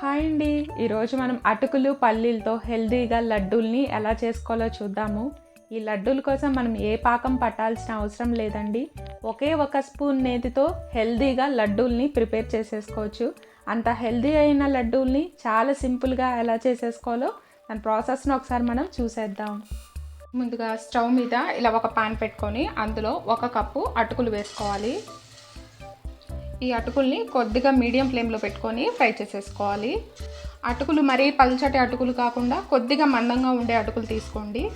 Hi అండి. ఈరోజు మనం అటుకులు పల్లీలతో హెల్దీగా లడ్డూల్ని ఎలా చేసుకోవాలో చూద్దాము. ఈ లడ్డూల కోసం మనం ఏ పాకం పట్టాల్సిన అవసరం లేదండి. ఒకే ఒక స్పూన్ నేతితో హెల్దీగా లడ్డూల్ని ప్రిపేర్ చేసేసుకోవచ్చు. అంత హెల్దీ అయిన లడ్డూల్ని చాలా సింపుల్గా ఎలా చేసేసుకోవాలో దాని ప్రాసెస్ని ఒకసారి మనం చూసేద్దాం. ముందుగా స్టవ్ మీద ఇలా ఒక పాన్ పెట్టుకొని అందులో ఒక కప్పు అటుకులు వేసుకోవాలి. ఈ అటుకుల్ని కొద్దిగా మీడియం ఫ్లేమ్లో పెట్టుకొని ఫ్రై చేసేసుకోవాలి. అటుకులు మరీ పల్చటి అటుకులు కాకుండా కొద్దిగా మందంగా ఉండే అటుకులు తీసుకోండి.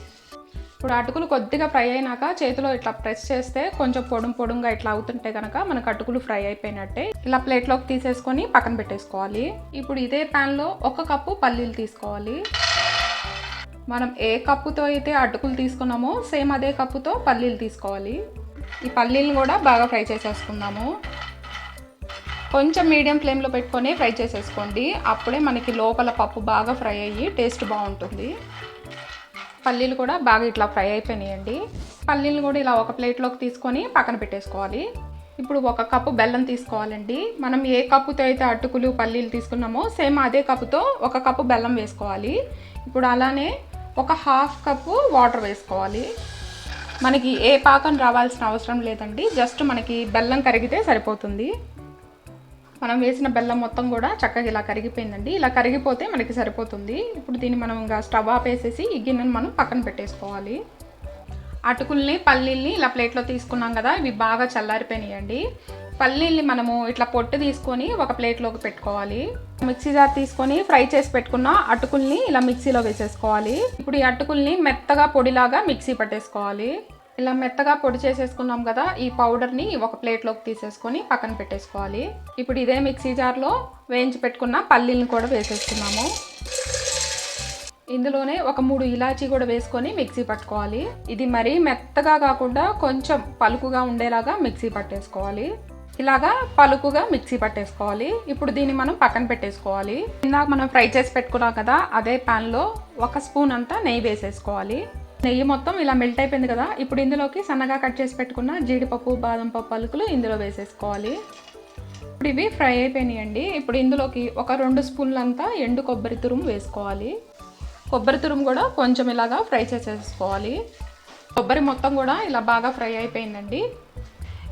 ఇప్పుడు అటుకులు కొద్దిగా ఫ్రై అయినాక చేతిలో ఇట్లా ప్రెస్ చేస్తే కొంచెం పొడుం పొడుంగా ఇట్లా అవుతుంటే కనుక మనకు అటుకులు ఫ్రై అయిపోయినట్టే ఇలా ప్లేట్లోకి తీసేసుకొని పక్కన పెట్టేసుకోవాలి. ఇప్పుడు ఇదే ప్యాన్లో ఒక కప్పు పల్లీలు తీసుకోవాలి. మనం ఏ కప్పుతో అయితే అటుకులు తీసుకున్నామో సేమ్ అదే కప్పుతో పల్లీలు తీసుకోవాలి. ఈ పల్లీలు కూడా బాగా ఫ్రై చేసేసుకుందాము. కొంచెం మీడియం ఫ్లేమ్లో పెట్టుకొని ఫ్రై చేసేసుకోండి. అప్పుడే మనకి లోపల పప్పు బాగా ఫ్రై అయ్యి టేస్ట్ బాగుంటుంది. పల్లీలు కూడా బాగా ఇట్లా ఫ్రై అయిపోయినాయండి. పల్లీలు కూడా ఇలా ఒక ప్లేట్లోకి తీసుకొని పక్కన పెట్టేసుకోవాలి. ఇప్పుడు ఒక కప్పు బెల్లం తీసుకోవాలండి. మనం ఏ కప్పుతో అయితే అటుకులు పల్లీలు తీసుకున్నామో సేమ్ అదే కప్పుతో ఒక కప్పు బెల్లం వేసుకోవాలి. ఇప్పుడు అలానే ఒక హాఫ్ కప్పు వాటర్ వేసుకోవాలి. మనకి ఏ పాకం రావాల్సిన అవసరం లేదండి. జస్ట్ మనకి బెల్లం కరిగితే సరిపోతుంది. మనం వేసిన బెల్లం మొత్తం కూడా చక్కగా ఇలా కరిగిపోయిందండి. ఇలా కరిగిపోతే మనకి సరిపోతుంది. ఇప్పుడు దీన్ని మనం ఇంకా స్టవ్ ఆపేసేసి ఈ గిన్నెను మనం పక్కన పెట్టేసుకోవాలి. అటుకుల్ని పల్లీల్ని ఇలా ప్లేట్లో తీసుకున్నాం కదా ఇవి బాగా చల్లారిపోయినాయండి. పల్లీల్ని మనము ఇట్లా పొట్టు తీసుకొని ఒక ప్లేట్లోకి పెట్టుకోవాలి. మిక్సీ జార్ తీసుకొని ఫ్రై చేసి పెట్టుకున్న అటుకుల్ని ఇలా మిక్సీలో వేసేసుకోవాలి. ఇప్పుడు ఈ అటుకుల్ని మెత్తగా పొడిలాగా మిక్సీ పట్టేసుకోవాలి. ఇలా మెత్తగా పొడి చేసేసుకున్నాం కదా ఈ పౌడర్ని ఒక ప్లేట్లోకి తీసేసుకొని పక్కన పెట్టేసుకోవాలి. ఇప్పుడు ఇదే మిక్సీ జార్లో వేయించి పెట్టుకున్న పల్లీలను కూడా వేసేసుకున్నాము. ఇందులోనే ఒక మూడు ఇలాచీ కూడా వేసుకొని మిక్సీ పట్టుకోవాలి. ఇది మరీ మెత్తగా కాకుండా కొంచెం పలుకుగా ఉండేలాగా మిక్సీ పట్టేసుకోవాలి. ఇలాగా పలుకుగా మిక్సీ పట్టేసుకోవాలి. ఇప్పుడు దీన్ని మనం పక్కన పెట్టేసుకోవాలి. ఇందాక మనం ఫ్రై చేసి పెట్టుకున్నాం కదా అదే ప్యాన్లో ఒక స్పూన్ అంతా నెయ్యి వేసేసుకోవాలి. నెయ్యి మొత్తం ఇలా మెల్ట్ అయిపోయింది కదా ఇప్పుడు ఇందులోకి సన్నగా కట్ చేసి పెట్టుకున్న జీడిపప్పు బాదం పప్పు పలుకులు ఇందులో వేసేసుకోవాలి. ఇప్పుడు ఇవి ఫ్రై అయిపోయినాయండి. ఇప్పుడు ఇందులోకి ఒక రెండు స్పూన్లంతా ఎండు కొబ్బరి తురుము వేసుకోవాలి. కొబ్బరి తురుము కూడా కొంచెం ఇలాగా ఫ్రై చేసేసుకోవాలి. కొబ్బరి మొత్తం కూడా ఇలా బాగా ఫ్రై అయిపోయిందండి.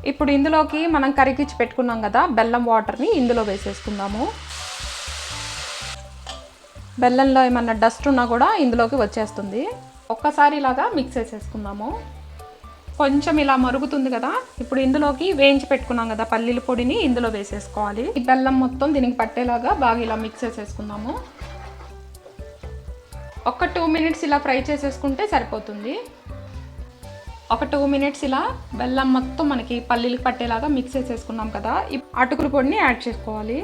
ఇప్పుడు ఇందులోకి మనం కరిగిచ్చి పెట్టుకున్నాం కదా బెల్లం వాటర్ని ఇందులో వేసేసుకుందాము. బెల్లంలో ఏమన్నా డస్ట్ ఉన్నా కూడా ఇందులోకి వచ్చేస్తుంది. ఒక్కసారి ఇలాగా మిక్స్ చేసేసుకుందాము. కొంచెం ఇలా మరుగుతుంది కదా ఇప్పుడు ఇందులోకి వేయించి పెట్టుకున్నాం కదా పల్లీల పొడిని ఇందులో వేసేసుకోవాలి. ఈ బెల్లం మొత్తం దీనికి పట్టేలాగా బాగా ఇలా మిక్స్ చేసేసుకుందాము. ఒక టూ మినిట్స్ ఇలా ఫ్రై చేసేసుకుంటే సరిపోతుంది. ఒక టూ మినిట్స్ ఇలా బెల్లం మొత్తం మనకి పల్లీలకు పట్టేలాగా మిక్స్ చేసేసుకున్నాం కదా ఈ అటుకుల పొడిని యాడ్ చేసుకోవాలి.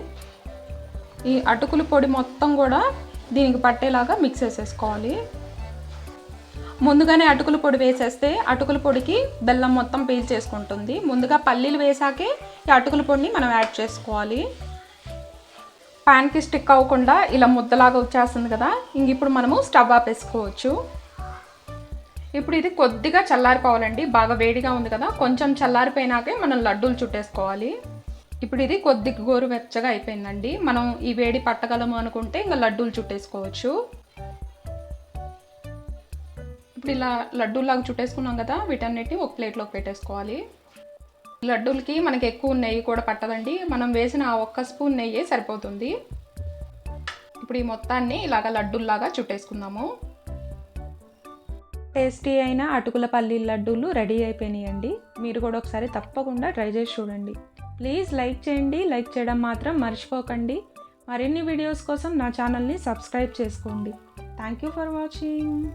ఈ అటుకుల పొడి మొత్తం కూడా దీనికి పట్టేలాగా మిక్స్ చేసేసుకోవాలి. ముందుగానే అటుకుల పొడి వేసేస్తే అటుకుల పొడికి బెల్లం మొత్తం పీల్ చేసుకుంటుంది. ముందుగా పల్లీలు వేసాకే ఈ అటుకుల పొడిని మనం యాడ్ చేసుకోవాలి. ప్యాన్కి స్టిక్ అవ్వకుండా ఇలా ముద్దలాగా వచ్చేస్తుంది కదా. ఇంక ఇప్పుడు మనము స్టవ్ ఆపేసుకోవచ్చు ఇప్పుడు ఇది కొద్దిగా చల్లారిపోవాలండి. బాగా వేడిగా ఉంది కదా. కొంచెం చల్లారిపోయినాకే మనం లడ్డూలు చుట్టేసుకోవాలి. ఇప్పుడు ఇది కొద్దిగా గోరువెచ్చగా అయిపోయిందండి. మనం ఈ వేడి పట్టగలము అనుకుంటే ఇంకా లడ్డూలు చుట్టేసుకోవచ్చు. ఇప్పుడు ఇలా లడ్డూలాగా చుట్టేసుకున్నాం కదా వీటన్నిటిని ఒక ప్లేట్లోకి పెట్టేసుకోవాలి. లడ్డూలకి మనకి ఎక్కువ నెయ్యి కూడా పట్టదండి. మనం వేసిన ఆ ఒక్క స్పూన్ నెయ్యి సరిపోతుంది. ఇప్పుడు ఈ మొత్తాన్ని ఇలాగ లడ్డూల్లాగా చుట్టేసుకుందాము. టేస్టీ అయిన అటుకుల పల్లి లడ్డూలు రెడీ అయిపోయినాయండి. మీరు కూడా ఒకసారి తప్పకుండా ట్రై చేసి చూడండి. ప్లీజ్ లైక్ చేయండి. లైక్ చేయడం మాత్రం మర్చిపోకండి. మరిన్ని వీడియోస్ కోసం నా ఛానల్ని సబ్స్క్రైబ్ చేసుకోండి. Thank you for watching